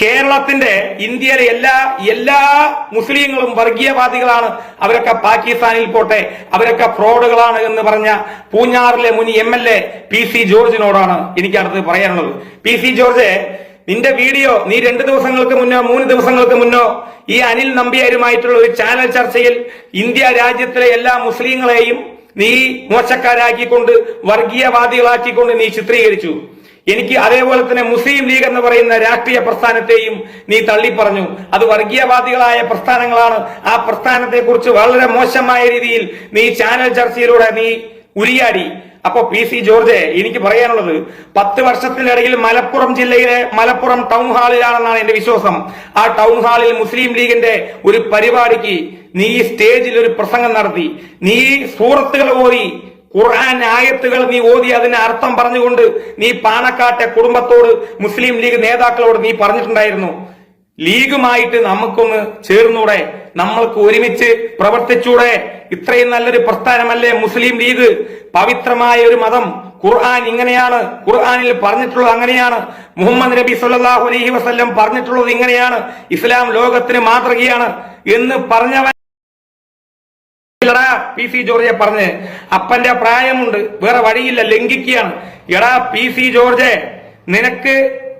കേരളത്തിന്റെ ഇന്ത്യയിലെ എല്ലാ എല്ലാ മുസ്ലിങ്ങളും വർഗീയവാദികളാണ്. അവരൊക്കെ പാകിസ്ഥാനിൽ പോട്ടെ അവരൊക്കെ ഫ്രോഡുകളാണ് എന്ന് പറഞ്ഞ പൂഞ്ഞാറിലെ മുൻ M L A P C ജോർജിനോടാണ് എനിക്ക് അടുത്ത് പറയാനുള്ളത്. പി സി ജോർജ് നിന്റെ വീഡിയോ നീ രണ്ട് ദിവസങ്ങൾക്ക് മുന്നോ മൂന്ന് ദിവസങ്ങൾക്ക് മുന്നോ ഈ അനിൽ നമ്പ്യാരുമായിട്ടുള്ള ഒരു ചാനൽ ചർച്ചയിൽ ഇന്ത്യ രാജ്യത്തിലെ എല്ലാ മുസ്ലിങ്ങളെയും നീ മോശക്കാരാക്കിക്കൊണ്ട് വർഗീയവാദികളാക്കിക്കൊണ്ട് നീ ചിത്രീകരിച്ചു. എനിക്ക് അതേപോലെ തന്നെ മുസ്ലിം ലീഗ് എന്ന് പറയുന്ന രാഷ്ട്രീയ പ്രസ്ഥാനത്തെയും നീ തള്ളിപ്പറഞ്ഞു. അത് വർഗീയവാദികളായ പ്രസ്ഥാനങ്ങളാണ്. ആ പ്രസ്ഥാനത്തെ കുറിച്ച് വളരെ മോശമായ രീതിയിൽ നീ ചാനൽ ചർച്ചയിലൂടെ നീ ഉരിയാടി. അപ്പൊ പി സി ജോർജ് എനിക്ക് പറയാനുള്ളത് പത്ത് വർഷത്തിനിടയിൽ മലപ്പുറം ജില്ലയിലെ മലപ്പുറം ടൗൺ ഹാളിലാണെന്നാണ് എന്റെ വിശ്വാസം. ആ ടൗൺ ഹാളിൽ മുസ്ലിം ലീഗിന്റെ ഒരു പരിപാടിക്ക് നീ സ്റ്റേജിൽ ഒരു പ്രസംഗം നടത്തി. നീ സൂറത്തുകൾ ഓതി ഖുർആൻ ആയത്തുകൾ നീ ഓതി അതിന് അർത്ഥം പറഞ്ഞുകൊണ്ട് നീ പാണക്കാട്ടെ കുടുംബത്തോട് മുസ്ലിം ലീഗ് നേതാക്കളോട് നീ പറഞ്ഞിട്ടുണ്ടായിരുന്നു. ലീഗുമായിട്ട് നമുക്കൊന്ന് ചേർന്നൂടെ നമ്മൾക്ക് ഒരുമിച്ച് പ്രവർത്തിച്ചൂടെ. ഇത്രയും നല്ലൊരു പ്രസ്ഥാനമല്ലേ മുസ്ലിം ലീഗ്? പവിത്രമായ ഒരു മതം. ഖുർആൻ ഇങ്ങനെയാണ്. ഖുർആനിൽ പറഞ്ഞിട്ടുള്ളത് അങ്ങനെയാണ്. മുഹമ്മദ് നബി സല്ലാഹു അലഹി വസല്ലം പറഞ്ഞിട്ടുള്ളത് ഇങ്ങനെയാണ്. ഇസ്ലാം ലോകത്തിന് മാതൃകയാണ് എന്ന് പറഞ്ഞവൻ എടാ പി സി ജോർജെ പറഞ്ഞ്. അപ്പന്റെ പ്രായമുണ്ട് വേറെ വഴിയില്ല ലംഘിക്കുകയാണ്. എടാ പി സി ജോർജെ നിനക്ക്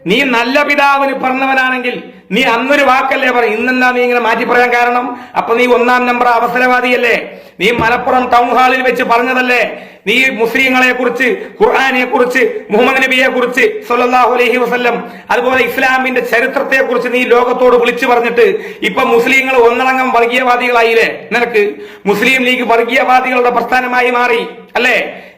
നീ നല്ല പിതാവിന് പറഞ്ഞവനാണെങ്കിൽ നീ അന്നൊരു വാക്കല്ലേ പറ ഇന്നെന്താ നീ ഇങ്ങനെ മാറ്റി പറയാൻ കാരണം? അപ്പൊ നീ ഒന്നാം നമ്പർ അവസരവാദിയല്ലേ? നീ മലപ്പുറം ടൗൺ ഹാളിൽ വെച്ച് പറഞ്ഞതല്ലേ? നീ മുസ്ലിങ്ങളെ കുറിച്ച് ഖുർആാനെ കുറിച്ച് മുഹമ്മദ് നബിയെ കുറിച്ച് സല്ലല്ലാഹു അലൈഹി വസല്ലം അതുപോലെ ഇസ്ലാമിന്റെ ചരിത്രത്തെ കുറിച്ച് നീ ലോകത്തോട് വിളിച്ചു പറഞ്ഞിട്ട് ഇപ്പൊ മുസ്ലിങ്ങൾ ഒന്നടങ്കം വർഗീയവാദികളായില്ലേ? നിനക്ക് മുസ്ലിം ലീഗ് വർഗീയവാദികളുടെ പ്രസ്ഥാനമായി മാറി അല്ലേ?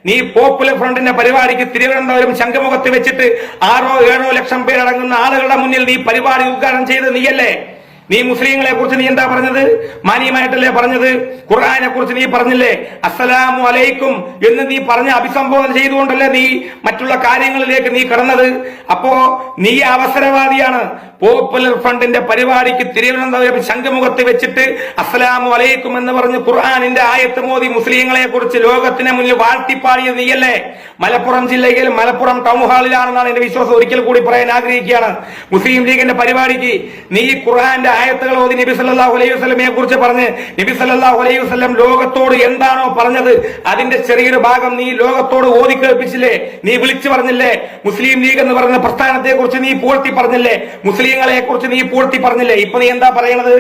നീ പോപ്പുലർ ഫ്രണ്ടിന്റെ പരിപാടിക്ക് തിരുവനന്തപുരം ശംഖമുഖത്ത് വെച്ചിട്ട് ആറോ ഏഴോ ലക്ഷം പേരടങ്ങുന്ന ആളുകളുടെ മുന്നിൽ നീ പരിപാടി ഉദ്ഘാടനം ചെയ്ത് നീയല്ലേ? നീ മുസ്ലിങ്ങളെ കുറിച്ച് നീ എന്താ പറഞ്ഞത്? മാന്യമായിട്ടല്ലേ പറഞ്ഞത്? ഖുർആാനെ കുറിച്ച് നീ പറഞ്ഞില്ലേ? അസ്സലാമു അലൈക്കും എന്ന് നീ പറഞ്ഞ അഭിസംബോധന ചെയ്തുകൊണ്ടല്ലേ നീ മറ്റുള്ള കാര്യങ്ങളിലേക്ക് നീ കടന്നത്? അപ്പോ നീ അവസരവാദിയാണ്. പോപ്പുലർ ഫണ്ടിന്റെ പരിപാടിക്ക് തിരുവനന്തപുരം ശംഖുമുഖത്ത് വെച്ചിട്ട് അസ്സലാമു അലൈക്കും എന്ന് പറഞ്ഞ് ഖുർആാനിന്റെ ആയത്ത് മോദി മുസ്ലിങ്ങളെ കുറിച്ച് ലോകത്തിന് മുന്നിൽ വാഴ്ത്തിപ്പാടിയത് നീയല്ലേ? മലപ്പുറം ജില്ലയിൽ മലപ്പുറം ടൗൺ ഹാളിലാണെന്നാണ് എന്റെ വിശ്വാസം. ഒരിക്കൽ കൂടി പറയാൻ ആഗ്രഹിക്കുകയാണ്. മുസ്ലിം ലീഗിന്റെ പരിപാടിക്ക് നീ ഖുർആന്റെ ആയത്തുകൾ ഓതി നബി സല്ലല്ലാഹു അലൈഹി വസല്ലമയെ കുറിച്ച് പറഞ്ഞ് നബി സല്ലല്ലാഹു അലൈഹി വസല്ലം ലോകത്തോട് എന്താണോ പറഞ്ഞത് അതിന്റെ ചെറിയൊരു ഭാഗം നീ ലോകത്തോട് ഓതി കേൾപ്പിച്ചില്ലേ? നീ വിളിച്ചു പറഞ്ഞില്ലേ? മുസ്ലിം ലീഗ് എന്ന് പറയുന്ന പ്രസ്ഥാനത്തെ കുറിച്ച് നീ പൂഴ്ത്തി പറഞ്ഞില്ലേ? മുസ്ലിങ്ങളെ കുറിച്ച് നീ പൂഴ്ത്തി പറഞ്ഞില്ലേ? ഇപ്പൊ നീ എന്താ പറയണത്?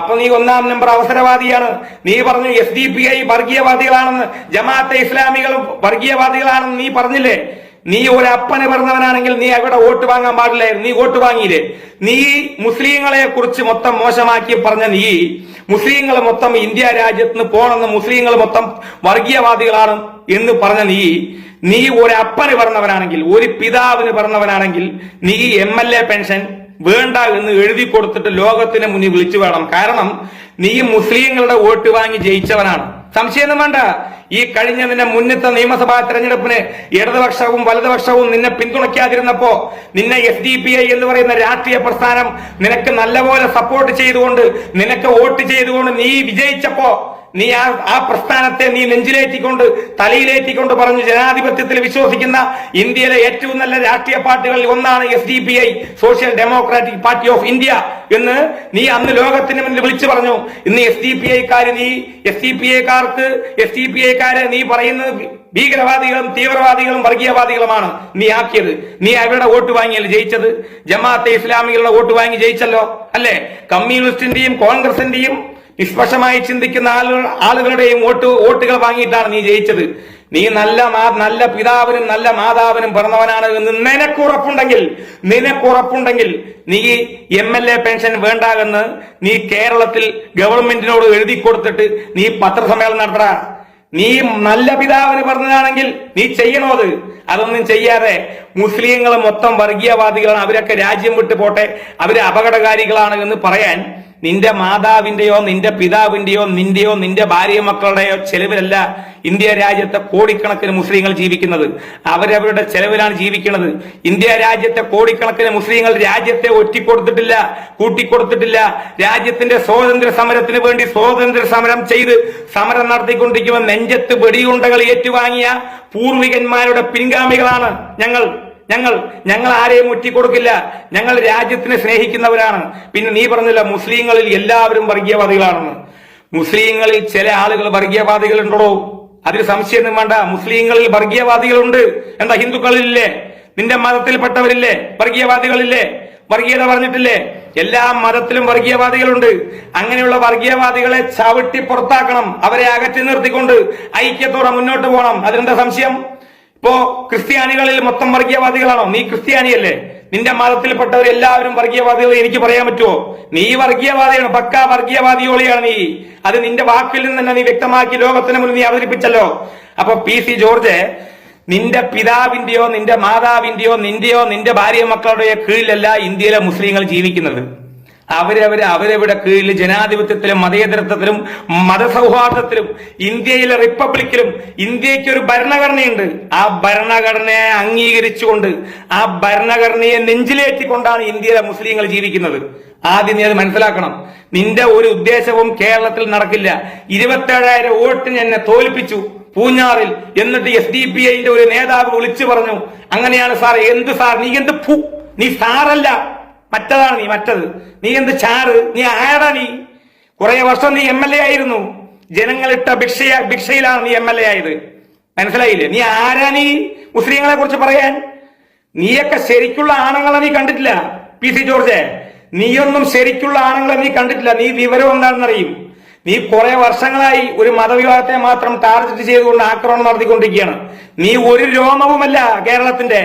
അപ്പൊ നീ ഒന്നാം നമ്പർ അവസരവാദിയാണ്. നീ പറഞ്ഞു എസ് ഡി പി ഐ വർഗീയവാദികളാണെന്ന് ജമാഅത്തെ ഇസ്ലാമികൾ വർഗീയവാദികളാണെന്ന് നീ പറഞ്ഞില്ലേ? നീ ഒരു അപ്പനെ പറഞ്ഞവനാണെങ്കിൽ നീ അവിടെ വോട്ട് വാങ്ങാൻ പാടില്ലായിരുന്നു നീ വോട്ട് വാങ്ങിയില്ലേ? നീ മുസ്ലിങ്ങളെ കുറിച്ച് മൊത്തം മോശമാക്കി പറഞ്ഞ നീ മുസ്ലിങ്ങൾ മൊത്തം ഇന്ത്യ രാജ്യത്ത് നിന്ന് പോണെന്ന് മുസ്ലിങ്ങൾ മൊത്തം വർഗീയവാദികളാണ് എന്ന് പറഞ്ഞ നീ നീ ഒരു അപ്പന് പറഞ്ഞവനാണെങ്കിൽ ഒരു പിതാവിന് പറഞ്ഞവനാണെങ്കിൽ നീ എം എൽ എ പെൻഷൻ വേണ്ട എന്ന് എഴുതി കൊടുത്തിട്ട് ലോകത്തിന് മുന്നിൽ വിളിച്ചു വേണം. കാരണം നീ മുസ്ലിങ്ങളുടെ വോട്ട് വാങ്ങി ജയിച്ചവനാണ്. സംശയമൊന്നും വേണ്ട. ഈ കഴിഞ്ഞ നിന്നെ മുന്നത്തെ നിയമസഭാ തെരഞ്ഞെടുപ്പിന് ഇടതുപക്ഷവും വലതുപക്ഷവും നിന്നെ പിന്തുണയ്ക്കാതിരുന്നപ്പോ നിന്നെ എസ് ഡി പി ഐ എന്ന് പറയുന്ന രാഷ്ട്രീയ പ്രസ്ഥാനം നിനക്ക് നല്ലപോലെ സപ്പോർട്ട് ചെയ്തുകൊണ്ട് നിനക്ക് വോട്ട് ചെയ്തുകൊണ്ട് നീ വിജയിച്ചപ്പോ നീ ആ ആ പ്രസ്ഥാനത്തെ നീ നെഞ്ചിലേറ്റിക്കൊണ്ട് തലയിലേറ്റിക്കൊണ്ട് പറഞ്ഞു ജനാധിപത്യത്തിൽ വിശ്വസിക്കുന്ന ഇന്ത്യയിലെ ഏറ്റവും നല്ല രാഷ്ട്രീയ പാർട്ടികളിൽ ഒന്നാണ് S D P I social democratic party of India എന്ന് നീ അന്ന് ലോകത്തിന് മുന്നിൽ വിളിച്ചു പറഞ്ഞു. ഇന്ന് എസ് ഡി പി ഐക്കാർ നീ എസ് ഡി പി ഐക്കാർക്ക് എസ് ഡി പി ഐക്കാരെ നീ പറയുന്നത് ഭീകരവാദികളും തീവ്രവാദികളും വർഗീയവാദികളുമാണ് നീ ആക്കിയത്. നീ അവരുടെ വോട്ട് വാങ്ങിയല്ലേ ജയിച്ചത്? ജമാഅത്തെ ഇസ്ലാമികളുടെ വോട്ട് വാങ്ങി ജയിച്ചല്ലോ അല്ലേ? കമ്മ്യൂണിസ്റ്റിന്റെയും കോൺഗ്രസിന്റെയും നിഷ്പക്ഷമായി ചിന്തിക്കുന്ന ആളുകൾ ആളുകളുടെയും വോട്ട് വോട്ടുകൾ വാങ്ങിയിട്ടാണ് നീ ജയിച്ചത്. നീ നല്ല നല്ല പിതാവിനും നല്ല മാതാവിനും പിറന്നവനാണ് എന്ന് നിനക്കുറപ്പുണ്ടെങ്കിൽ നിനക്കുറപ്പുണ്ടെങ്കിൽ നീ എം എൽ എ പെൻഷൻ വേണ്ടാകെന്ന് നീ കേരളത്തിൽ ഗവൺമെന്റിനോട് എഴുതി കൊടുത്തിട്ട് നീ പത്രസമ്മേളനം നടത്തടാ. നീ നല്ല പിതാവിന് പറഞ്ഞതാണെങ്കിൽ നീ ചെയ്യണോ അത്? അതൊന്നും ചെയ്യാതെ മുസ്ലിങ്ങൾ മൊത്തം വർഗീയവാദികളാണ്. അവരൊക്കെ രാജ്യം വിട്ടു പോട്ടെ. അവർ അപകടകാരികളാണ് എന്ന് പറയാൻ നിന്റെ മാതാവിന്റെയോ നിന്റെ പിതാവിന്റെയോ നിന്റെയോ നിന്റെ ഭാര്യ മക്കളുടെയോ ചെലവിലല്ല ഇന്ത്യ രാജ്യത്തെ കോടിക്കണക്കിന് മുസ്ലിങ്ങൾ ജീവിക്കുന്നത്. അവരവരുടെ ചെലവിലാണ് ജീവിക്കുന്നത്. ഇന്ത്യ രാജ്യത്തെ കോടിക്കണക്കിന് മുസ്ലിങ്ങൾ രാജ്യത്തെ ഒറ്റിക്കൊടുത്തിട്ടില്ല കൂട്ടിക്കൊടുത്തിട്ടില്ല. രാജ്യത്തിന്റെ സ്വാതന്ത്ര്യ സമരത്തിന് വേണ്ടി സ്വാതന്ത്ര്യ സമരം ചെയ്ത് സമരം നടത്തിക്കൊണ്ടിരിക്കുമ്പോൾ നെഞ്ചത്ത് വെടിയുണ്ടകൾ ഏറ്റുവാങ്ങിയ പൂർവികന്മാരുടെ പിൻഗാമികളാണ് ഞങ്ങൾ. ഞങ്ങൾ ഞങ്ങൾ ആരെയും ഒറ്റിക്കൊടുക്കില്ല. ഞങ്ങൾ രാജ്യത്തിനെ സ്നേഹിക്കുന്നവരാണ്. പിന്നെ നീ പറഞ്ഞില്ല മുസ്ലിങ്ങളിൽ എല്ലാവരും വർഗീയവാദികളാണെന്ന്. മുസ്ലിങ്ങളിൽ ചില ആളുകൾ വർഗീയവാദികളുണ്ടോ അതിൽ സംശയമൊന്നും വേണ്ട. മുസ്ലിങ്ങളിൽ വർഗീയവാദികളുണ്ട്. എന്താ ഹിന്ദുക്കളില്ലേ? നിന്റെ മതത്തിൽപ്പെട്ടവരില്ലേ? വർഗീയവാദികളില്ലേ? വർഗീയത പറഞ്ഞിട്ടില്ലേ? എല്ലാ മതത്തിലും വർഗീയവാദികളുണ്ട്. അങ്ങനെയുള്ള വർഗീയവാദികളെ ചവിട്ടി പുറത്താക്കണം. അവരെ അകറ്റി നിർത്തിക്കൊണ്ട് ഐക്യത്തോടെ മുന്നോട്ട് പോകണം. അതിനെന്താ സംശയം? ഇപ്പോ ക്രിസ്ത്യാനികളിൽ മൊത്തം വർഗീയവാദികളാണോ? നീ ക്രിസ്ത്യാനിയല്ലേ? നിന്റെ മതത്തിൽപ്പെട്ടവർ എല്ലാവരും വർഗീയവാദികൾ എനിക്ക് പറയാൻ പറ്റുമോ? നീ വർഗീയവാദിയാണ് പക്ക വർഗീയവാദിയോളിയാണ് നീ. അത് നിന്റെ വാക്കിൽ നിന്ന് തന്നെ നീ വ്യക്തമാക്കി ലോകത്തിന് മുന്നിൽ നീ അവതരിപ്പിച്ചല്ലോ. അപ്പൊ പി സി ജോർജ് നിന്റെ പിതാവിന്റെയോ നിന്റെ മാതാവിന്റെയോ നിന്റെയോ നിന്റെ ഭാര്യ മക്കളുടെയോ കീഴിലല്ല ഇന്ത്യയിലെ മുസ്ലിങ്ങൾ ജീവിക്കുന്നത്. അവരവര് അവരവരുടെ കീഴിൽ ജനാധിപത്യത്തിലും മതേതരത്വത്തിലും മതസൗഹാർദ്ദത്തിലും ഇന്ത്യയിലെ റിപ്പബ്ലിക്കിലും ഇന്ത്യയ്ക്ക് ഒരു ഭരണഘടനയുണ്ട്. ആ ഭരണഘടനയെ അംഗീകരിച്ചുകൊണ്ട് ആ ഭരണഘടനയെ നെഞ്ചിലേറ്റിക്കൊണ്ടാണ് ഇന്ത്യയിലെ മുസ്ലിങ്ങൾ ജീവിക്കുന്നത്. ആദ്യം നീ അത് മനസ്സിലാക്കണം. നിന്റെ ഒരു ഉദ്ദേശവും കേരളത്തിൽ നടക്കില്ല. ഇരുപത്തേഴായിരം വോട്ടിന് എന്നെ തോൽപ്പിച്ചു പൂഞ്ഞാറിൽ. എന്നിട്ട് എസ് ഡി പി ഐന്റെ ഒരു നേതാവ് വിളിച്ചു പറഞ്ഞു അങ്ങനെയാണ് സാർ എന്ത് സാർ? നീ എന്ത് നീ സാറല്ല. മറ്റതാണ് നീ മറ്റത്. നീ എന്ത് ചാറ്? നീ ആരാ നീ? കുറെ വർഷം നീ എം എൽ എ ആയിരുന്നു. ജനങ്ങളിട്ട ഭിക്ഷയ ഭിക്ഷയിലാണ് നീ എം എൽ എ ആയത്. മനസ്സിലായില്ലേ? നീ ആരാ നീ? മുസ്ലിങ്ങളെ കുറിച്ച് പറയാൻ. നീയൊക്കെ ശരിക്കുള്ള ആണുങ്ങളെ നീ കണ്ടിട്ടില്ല. പി സി ജോർജ് നീയൊന്നും ശരിക്കുള്ള ആണുങ്ങളെ നീ കണ്ടിട്ടില്ല. നീ വിവരം എന്താണെന്നറിയും. നീ കുറെ വർഷങ്ങളായി ഒരു മതവിഭാഗത്തെ മാത്രം ടാർഗറ്റ് ചെയ്തുകൊണ്ട് ആക്രമണം നടത്തിക്കൊണ്ടിരിക്കുകയാണ്. നീ ഒരു രോമവുമല്ല കേരളത്തിന്റെ.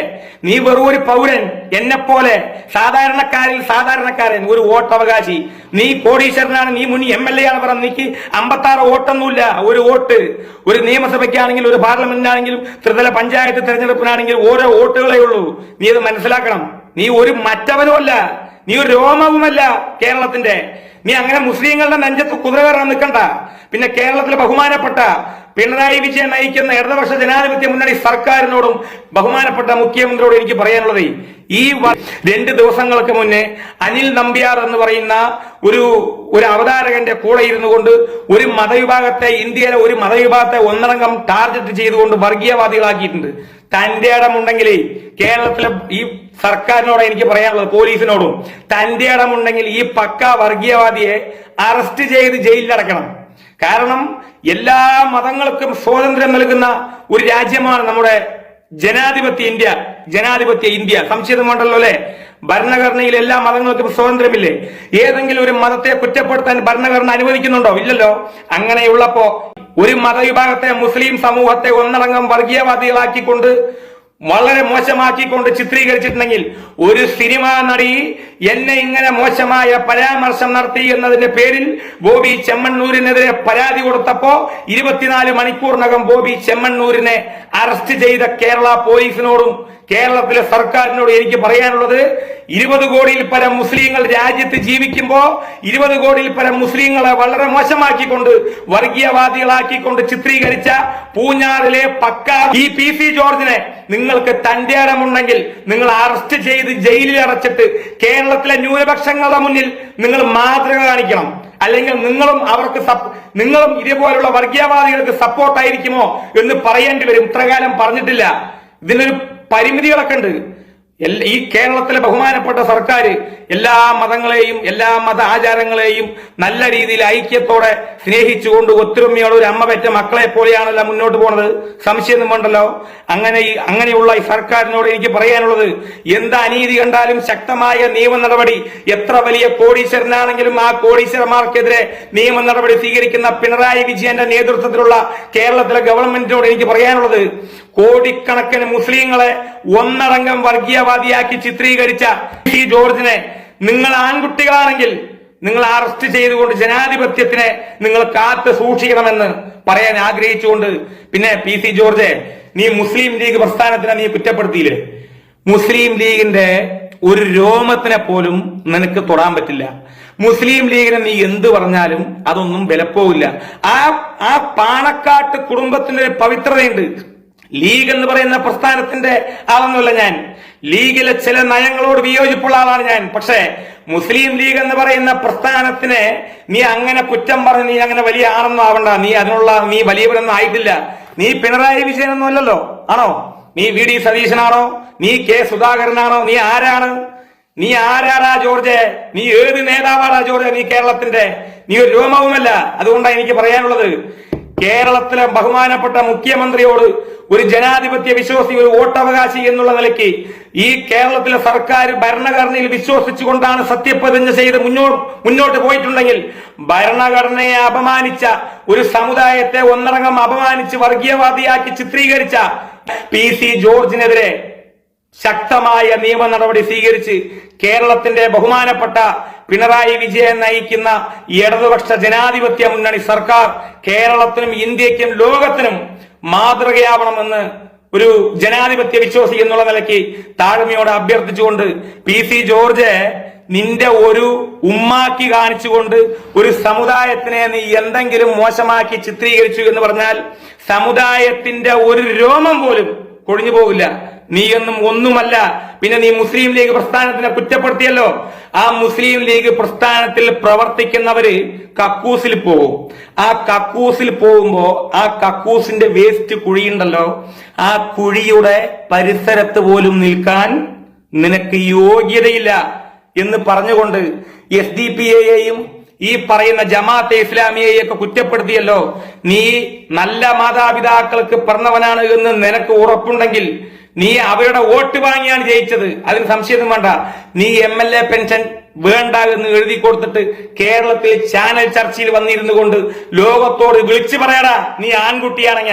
നീ വെറും ഒരു പൗരൻ എന്നെ പോലെ സാധാരണക്കാരിൽ സാധാരണക്കാരൻ ഒരു വോട്ട് അവകാശി നീ കോടീശ്വരനാണ് നീ മുൻ എം എൽ എ ആണ് പറഞ്ഞ നീക്ക് അമ്പത്തി ആറ് വോട്ടൊന്നുമില്ല ഒരു വോട്ട്. ഒരു നിയമസഭയ്ക്കാണെങ്കിലും ഒരു പാർലമെന്റിനാണെങ്കിലും ത്രിതല പഞ്ചായത്ത് തെരഞ്ഞെടുപ്പിനാണെങ്കിലും ഓരോ വോട്ടുകളേ ഉള്ളൂ. നീ അത് മനസ്സിലാക്കണം. നീ ഒരു മറ്റവനുമല്ല നീ ഒരു രോമവുമല്ല കേരളത്തിന്റെ. നീ അങ്ങനെ മുസ്ലിങ്ങളുടെ നെഞ്ചത്ത് കുതിര കയറാൻ നിൽക്കണ്ട. പിന്നെ കേരളത്തിലെ ബഹുമാനപ്പെട്ട പിണറായി വിജയൻ നയിക്കുന്ന ഇടതുപക്ഷ ജനാധിപത്യ മുന്നണി സർക്കാരിനോടും ബഹുമാനപ്പെട്ട മുഖ്യമന്ത്രിയോടും എനിക്ക് പറയാനുള്ളത് ഈ രണ്ട് ദിവസങ്ങൾക്ക് മുന്നേ അനിൽ നമ്പ്യാർ എന്ന് പറയുന്ന ഒരു ഒരു അവതാരകന്റെ കൂടെ ഇരുന്നു കൊണ്ട് ഒരു മതവിഭാഗത്തെ ഇന്ത്യയിലെ ഒരു മതവിഭാഗത്തെ ഒന്നടങ്കം ടാർഗറ്റ് ചെയ്തുകൊണ്ട് വർഗീയവാദികളാക്കിയിട്ടുണ്ട്. തന്റെ ഇടമുണ്ടെങ്കിൽ കേരളത്തിലെ ഈ സർക്കാരിനോട് എനിക്ക് പറയാനുള്ളത് പോലീസിനോടും. തന്റെ ഇടമുണ്ടെങ്കിൽ ഈ പക്ക വർഗീയവാദിയെ അറസ്റ്റ് ചെയ്ത് ജയിലിലടക്കണം കാരണം എല്ലാ മതങ്ങൾക്കും സ്വാതന്ത്ര്യം നൽകുന്ന ഒരു രാജ്യമാണ് നമ്മുടെ ജനാധിപത്യ ഇന്ത്യ ജനാധിപത്യ ഇന്ത്യ. സംശയം വേണ്ടല്ലോ അല്ലെ? ഭരണഘടനയിൽ എല്ലാ മതങ്ങൾക്കും സ്വാതന്ത്ര്യമില്ലേ? ഏതെങ്കിലും ഒരു മതത്തെ കുറ്റപ്പെടുത്താൻ ഭരണഘടന അനുവദിക്കുന്നുണ്ടോ? ഇല്ലല്ലോ. അങ്ങനെയുള്ളപ്പോ ഒരു മതവിഭാഗത്തെ മുസ്ലിം സമൂഹത്തെ ഒന്നടങ്കം വർഗീയവാദികളാക്കിക്കൊണ്ട് വളരെ മോശമാക്കിക്കൊണ്ട് ചിത്രീകരിച്ചിട്ടുണ്ടെങ്കിൽ ഒരു സിനിമാ നടി എന്നെ ഇങ്ങനെ മോശമായ പരാമർശം നടത്തി എന്നതിന്റെ പേരിൽ ബോബി ചെമ്മണ്ണൂരിനെതിരെ പരാതി കൊടുത്തപ്പോ ഇരുപത്തിനാല് മണിക്കൂറിനകം ബോബി ചെമ്മണ്ണൂരിനെ അറസ്റ്റ് ചെയ്ത കേരള പോലീസിനോടും കേരളത്തിലെ സർക്കാരിനോട് എനിക്ക് പറയാനുള്ളത് ഇരുപത് കോടിയിൽ പരം മുസ്ലിങ്ങൾ രാജ്യത്ത് ജീവിക്കുമ്പോൾ ഇരുപത് കോടിയിൽ പരം മുസ്ലിങ്ങളെ വളരെ മോശമാക്കിക്കൊണ്ട് വർഗീയവാദികളാക്കിക്കൊണ്ട് ചിത്രീകരിച്ച പൂഞ്ഞാറിലെ പക്ക ഈ പി സി ജോർജിനെ നിങ്ങൾക്ക് തണ്ടേടമുണ്ടെങ്കിൽ നിങ്ങൾ അറസ്റ്റ് ചെയ്ത് ജയിലിൽ അടച്ചിട്ട് കേരളത്തിലെ ന്യൂനപക്ഷങ്ങളുടെ മുന്നിൽ നിങ്ങൾ മാതൃക കാണിക്കണം. അല്ലെങ്കിൽ നിങ്ങളും അവർക്ക് നിങ്ങളും ഇതേപോലുള്ള വർഗീയവാദികൾക്ക് സപ്പോർട്ടായിരിക്കുമോ എന്ന് പറയേണ്ടി വരും. ഇത്രകാലം പറഞ്ഞിട്ടില്ല. ഇതിനൊരു പരിമിതികളൊക്കെ ഉണ്ട്. ഈ കേരളത്തിലെ ബഹുമാനപ്പെട്ട സർക്കാർ എല്ലാ മതങ്ങളെയും എല്ലാ മത ആചാരങ്ങളെയും നല്ല രീതിയിൽ ഐക്യത്തോടെ സ്നേഹിച്ചുകൊണ്ട് ഒത്തൊരുമയോടെ ഒരു അമ്മ പെറ്റ മക്കളെ പോലെയാണല്ലോ മുന്നോട്ട് പോണത്. സംശയമൊന്നും വേണ്ടല്ലോ. അങ്ങനെ അങ്ങനെയുള്ള ഈ സർക്കാരിനോട് എനിക്ക് പറയാനുള്ളത് എന്ത് അനീതി കണ്ടാലും ശക്തമായ നിയമ നടപടി? എത്ര വലിയ കോടീശ്വരനാണെങ്കിലും ആ കോടീശ്വരന്മാർക്കെതിരെ നിയമ നടപടി സ്വീകരിക്കുന്ന പിണറായി വിജയന്റെ നേതൃത്വത്തിലുള്ള കേരളത്തിലെ ഗവൺമെന്റിനോട് എനിക്ക് പറയാനുള്ളത് കോടിക്കണക്കിന് മുസ്ലിങ്ങളെ ഒന്നടങ്കം വർഗീയവാദിയാക്കി ചിത്രീകരിച്ച പി ജോർജിനെ നിങ്ങൾ ആൺകുട്ടികളാണെങ്കിൽ നിങ്ങൾ അറസ്റ്റ് ചെയ്തുകൊണ്ട് ജനാധിപത്യത്തിനെ നിങ്ങൾ കാത്ത് സൂക്ഷിക്കണമെന്ന് പറയാൻ ആഗ്രഹിച്ചുകൊണ്ട് പിന്നെ പി സി ജോർജ് നീ മുസ്ലിം ലീഗ് പ്രസ്ഥാനത്തിനെ നീ കുറ്റപ്പെടുത്തിയില്ലേ? മുസ്ലിം ലീഗിന്റെ ഒരു രോമത്തിനെ പോലും നിനക്ക് തൊടാൻ പറ്റില്ല. മുസ്ലിം ലീഗിനെ നീ എന്ത് പറഞ്ഞാലും അതൊന്നും വിലപ്പോവില്ല. ആ ആ പാണക്കാട്ട് കുടുംബത്തിന്റെ ഒരു പവിത്രതയുണ്ട്. ലീഗ് എന്ന് പറയുന്ന പ്രസ്ഥാനത്തിന്റെ ആളൊന്നുമല്ല ഞാൻ. ലീഗിലെ ചില നയങ്ങളോട് വിയോജിപ്പുള്ള ആളാണ് ഞാൻ. പക്ഷേ മുസ്ലിം ലീഗ് എന്ന് പറയുന്ന പ്രസ്ഥാനത്തിനെ നീ അങ്ങനെ കുറ്റം പറഞ്ഞ് നീ അങ്ങനെ വലിയ ആണെന്നും ആവണ്ട. നീ അതിനുള്ള നീ വലിയവരൊന്നും ആയിട്ടില്ല. നീ പിണറായി വിജയനൊന്നും അല്ലല്ലോ. ആണോ? നീ വി ഡി സതീശനാണോ? നീ കെ സുധാകരനാണോ? നീ ആരാണ്? നീ ആരാടാ ജോർജ്? നീ ഏത് നേതാവാടാ ജോർജ്? നീ കേരളത്തിന്റെ നീ ഒരു രോമവുമല്ല. അതുകൊണ്ടാണ് എനിക്ക് പറയാനുള്ളത്. കേരളത്തിലെ ബഹുമാനപ്പെട്ട മുഖ്യമന്ത്രിയോട് ഒരു ജനാധിപത്യ വിശ്വാസി ഒരു വോട്ടവകാശി എന്നുള്ള നിലയ്ക്ക് ഈ കേരളത്തിലെ സർക്കാർ ഭരണഘടനയിൽ വിശ്വസിച്ചുകൊണ്ടാണ് സത്യപ്രതിജ്ഞ ചെയ്ത് മുന്നോട്ട് മുന്നോട്ട് പോയിട്ടുണ്ടെങ്കിൽ ഭരണഘടനയെ അപമാനിച്ച ഒരു സമുദായത്തെ ഒന്നടങ്കം അപമാനിച്ച് വർഗീയവാദിയാക്കി ചിത്രീകരിച്ച പി. സി. ജോർജിനെതിരെ ശക്തമായ നിയമ നടപടി സ്വീകരിച്ച് കേരളത്തിന്റെ ബഹുമാനപ്പെട്ട പിണറായി വിജയൻ നയിക്കുന്ന ഇടതുപക്ഷ ജനാധിപത്യ മുന്നണി സർക്കാർ കേരളത്തിനും ഇന്ത്യക്കും ലോകത്തിനും മാതൃകയാവണമെന്ന് ഒരു ജനാധിപത്യ വിശ്വാസി എന്നുള്ള നിലയ്ക്ക് താഴ്മയോടെ അഭ്യർത്ഥിച്ചുകൊണ്ട് പി സി ജോർജ് നിന്റെ ഒരു ഉമ്മാക്കി കാണിച്ചുകൊണ്ട് ഒരു സമുദായത്തിനെ നീ എന്തെങ്കിലും മോശമാക്കി ചിത്രീകരിച്ചു എന്ന് പറഞ്ഞാൽ സമുദായത്തിന്റെ ഒരു രോമം പോലും കൊഴിഞ്ഞു പോകില്ല നീയൊന്നും ഒന്നുമല്ല. പിന്നെ നീ മുസ്ലിം ലീഗ് പ്രസ്ഥാനത്തിനെ കുറ്റപ്പെടുത്തിയല്ലോ. ആ മുസ്ലിം ലീഗ് പ്രസ്ഥാനത്തിൽ പ്രവർത്തിക്കുന്നവര് കക്കൂസിൽ പോകും ആ കക്കൂസിൽ പോകുമ്പോ ആ കക്കൂസിന്റെ വേസ്റ്റ് കുഴിയുണ്ടല്ലോ. ആ കുഴിയുടെ പരിസരത്ത് പോലും നിൽക്കാൻ നിനക്ക് യോഗ്യതയില്ല എന്ന് പറഞ്ഞുകൊണ്ട് എസ് ഡി പി എയെയും ഈ പറയുന്ന ജമാഅത്തെ ഇസ്ലാമിയെയൊക്കെ കുറ്റപ്പെടുത്തിയല്ലോ. നീ നല്ല മാതാപിതാക്കൾക്ക് പറഞ്ഞവനാണ് എന്ന് നിനക്ക് ഉറപ്പുണ്ടെങ്കിൽ നീ അവരുടെ വോട്ട് വാങ്ങിയാണ് ജയിച്ചത്. അതിന് സംശയം വേണ്ട. നീ എം എൽ എ പെൻഷൻ വേണ്ട എന്ന് എഴുതി കൊടുത്തിട്ട് കേരളത്തിൽ ചാനൽ ചർച്ചയിൽ വന്നിരുന്നു കൊണ്ട് ലോകത്തോട് വിളിച്ചു പറയടാ. നീ ആൺകുട്ടിയാണെങ്കിൽ